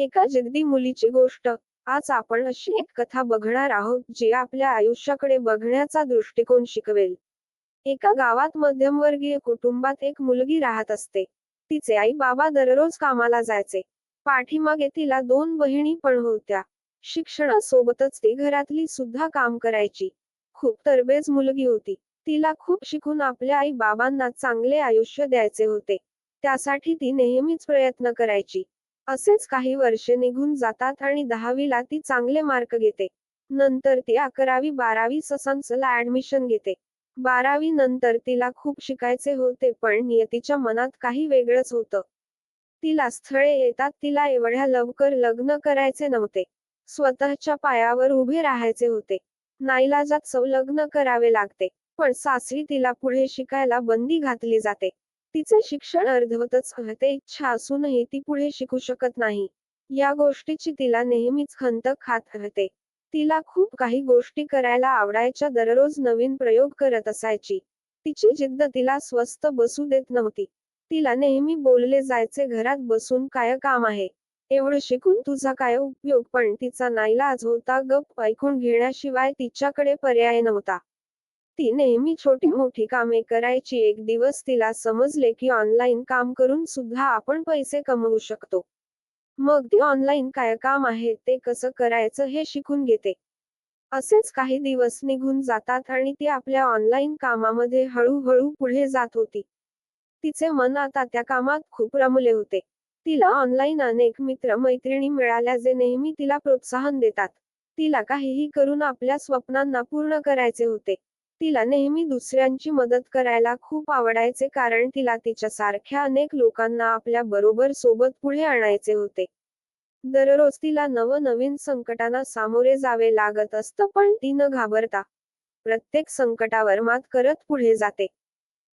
एका जिद्दी मुलीची गोष्ट. आज आपण अशी एक कथा बघणार आहोत जी आपल्या आयुष्याकडे बघण्याचा दृष्टिकोन शिकवेल. एका गावात मध्यमवर्गीय कुटुंबात एक मुलगी राहत असते. तिचे आई बाबा दररोज कामाला जायचे. पाठीमागे तिला दोन बहिणी पण होत्या. शिक्षणासोबतच ती घरातली सुद्धा काम करायची. खूप तरबेज मुलगी होती. तिला खूप शिकून आपल्या आई बाबांना चांगले आयुष्य द्यायचे होते. त्यासाठी ती नेहमीच प्रयत्न करायची. असेच काही वर्षे निघून जातात आणि दहावीला ती चांगले मार्क घेते. नंतर ती अकरावी बारावी ससांसला ऍडमिशन घेते. बारावी नंतर तिला खूप शिकायचे होते पण नियतीच्या मनात काही वेगळंच होतं. तिला स्थळे येतात तिला एवढ्या लवकर लग्न करायचे नव्हते. स्वतःच्या पायावर उभे राहायचे होते. नाईलाजात संलग्न करावे लागते पण सासरी तिला पुढे शिकायला बंदी घातली जाते. तिचे शिक्षण अर्धवतच होते इच्छा असूनही ती पुढे शिकू शकत नाही. या गोष्टीची तिला नेहमीच खंत खात राहते. तिला खूप काही गोष्टी करायला आवडायच्या दररोज नवीन प्रयोग करत असायची. तिची जिद्द तिला स्वस्त बसू देत नव्हती. तिला नेहमी बोलले जायचे घरात बसून काय काम आहे? एवढं शिकून तुझा काय उपयोग? पण तिचा नाईलाज होता गप ऐकून घेण्याशिवाय तिच्याकडे पर्याय नव्हता. ती नेहमी छोटी मोठी कामे करायची एक दिवस तिला समजले की ऑनलाईन काम करून सुद्धा आपण पैसे कमवू शकतो. मग ती ऑनलाईन काय काम आहे ते कसं करायचं हे शिकून घेते. असेच काही दिवस निघून जातात आणि ती आपल्या ऑनलाईन कामामध्ये हळूहळू पुढे जात होती. तिचे मन आता त्या कामात खूप रमले होते. तिला ऑनलाईन अनेक मित्र मैत्रिणी मिळाल्या जे नेहमी तिला प्रोत्साहन देतात. तिला काहीही करून आपल्या स्वप्नांना पूर्ण करायचे होते. तिला नेहमी दुसऱ्यांची मदत करायला खूप आवडायचे कारण तिला तिच्या सारख्या अनेक लोकांना आपल्या बरोबर सोबत पुढे आणायचे होते. दररोज तिला नवनवीन संकटांना सामोरे जावे लागत असतं पण ती न घाबरता प्रत्येक संकटावर मात करत पुढे जाते.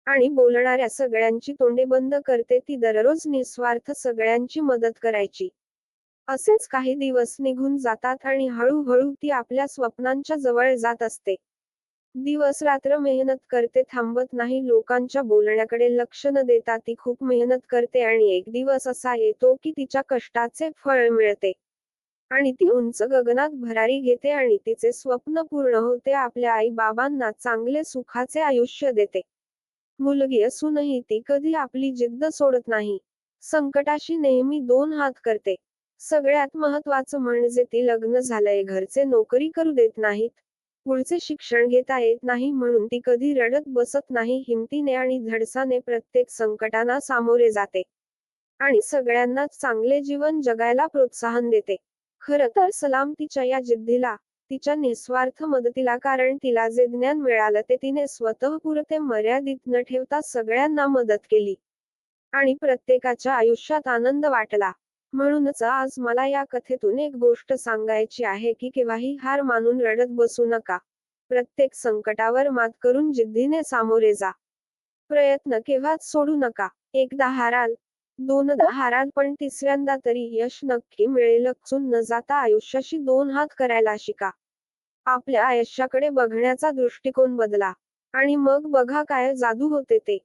आणि बोलणाऱ्या सगळ्यांची तोंडे बंद करते ती दररोज निस्वार्थ सगळ्यांची मदत करायची. असेच काही दिवस निघून जातात आणि हळूहळू ती आपल्या स्वप्नांच्या जवळ जात असते. दिवस रात्र मेहनत करते थांबत नाही लोकांच्या बोलण्याकडे लक्ष न देता ती खूप मेहनत करते आणि एक दिवस असा येतो की तिच्या कष्टाचे फळ मिळते. आणि ती उंच गगनात भरारी घेते आणि तिचे स्वप्न पूर्ण होते आपल्या आई बाबांना चांगले सुखाचे आयुष्य देते. मुलगी असूनही ती कधी आपली जिद्द सोडत नाही. संकटाशी नेहमी दोन हात करते. सगळ्यात महत्वाचं म्हणजे ती लग्न झालंय घरचे नोकरी करू देत नाहीत. पुढचे शिक्षण घेता येत नाही म्हणून ती कधी रडत बसत नाही हिमतीने आणि धडसाने प्रत्येक संकटांना सामोरे जाते. आणि सगळ्यांनाच चांगले जीवन जगायला प्रोत्साहन देते. खर तर सलाम तिच्या या जिद्दीला तिच्या निस्वार्थ मदतीला कारण तिला जे ज्ञान मिळालं ते तिने स्वतः पुरते मर्यादित न ठेवता सगळ्यांना मदत केली. आणि प्रत्येकाच्या आयुष्यात आनंद वाटला. म्हणूनच आज मला या कथेतून एक गोष्ट सांगायची आहे की केव्हाही हार मानून रडत बसू नका. प्रत्येक संकटावर मात करून जिद्दीने सामोरे जा. प्रयत्न केव्हाच सोडू नका. एकदा हाराल दोनदा हाराल पण तिसऱ्यांदा तरी यश नक्की मिळेल. चून न जाता आयुष्याशी दोन हात करायला शिका. आपल्या आयुष्याकडे बघण्याचा दृष्टिकोन बदला. आणि मग बघा काय जादू होते ते.